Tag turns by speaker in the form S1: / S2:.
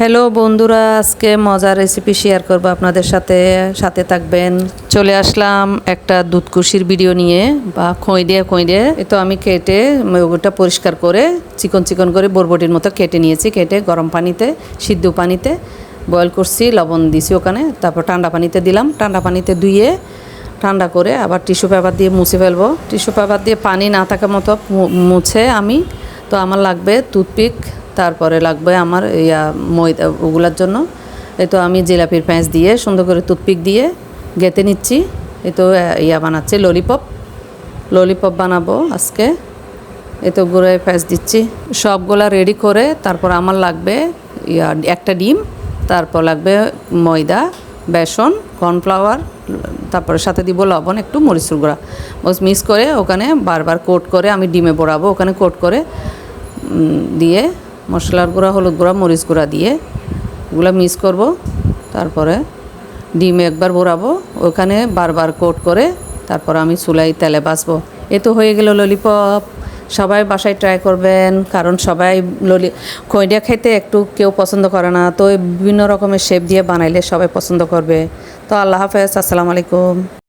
S1: Hello বন্ধুরা, আজকে মজার রেসিপি শেয়ার করব আপনাদের সাথে সাথে থাকবেন। চলে আসলাম একটা দুধকুশির ভিডিও নিয়ে, বা খই দিয়ে খই দিয়ে। তো আমি কেটে, ওটা পরিষ্কার করে, চিকন চিকন করে বরবটির মতো কেটে নিয়েছি। কেটে গরম পানিতে, সিদ্ধ পানিতে বয়েল করছি, লবণ দিছি ওখানে, তারপর ঠান্ডা পানিতে দিলাম। ঠান্ডা পানিতে ধুয়ে, ঠান্ডা করে আবার টিস্যু পেপার দিয়ে মুছে ফেলব। টিস্যু পেপার দিয়ে পানি না থাকার মতো মুছে আমি। তো আমার লাগবে টুথপিক তারপরে লাগবে আমার ইয়া ময়দা ওগুলার জন্য। এই তো আমি জিলাপির প্যাঁচ দিয়ে সুন্দর করে টুথপিক দিয়ে গেঁথে নিচ্ছি। এই তো ইয়া বানাচ্ছি ললিপপ ললিপপ বানাবো আজকে। এই তো গুঁড়োয় প্যাঁচ দিচ্ছি। সবগুলা রেডি করে তারপর আমার লাগবে ইয়া, একটা ডিম, তারপর লাগবে ময়দা, বেসন, কর্নফ্লাওয়ার, তারপরে সাথে দিব লবণ, একটু মরিচুর গুঁড়া। মিক্স করে ওখানে বারবার কোট করে আমি ডিমে বড়াবো ওখানে কোট করে দিয়ে মশলার গুঁড়া, হলুদ গুঁড়া, মরিচ গুঁড়া দিয়ে ওগুলো মিক্স করব। তারপরে ডিম একবার ভরাবো। ওখানে বারবার কোট করে তারপর আমি চুলাই তেলে বাসবো এ তো হয়ে গেল ললিপপ সবাই বাসায় ট্রাই করবেন, কারণ সবাই ললি খইডা খেতে একটু কেউ পছন্দ করে না। তো বিভিন্ন রকমের শেপ দিয়ে বানাইলে সবাই পছন্দ করবে। তো আল্লাহ হাফেজ, আসসালামু আলাইকুম।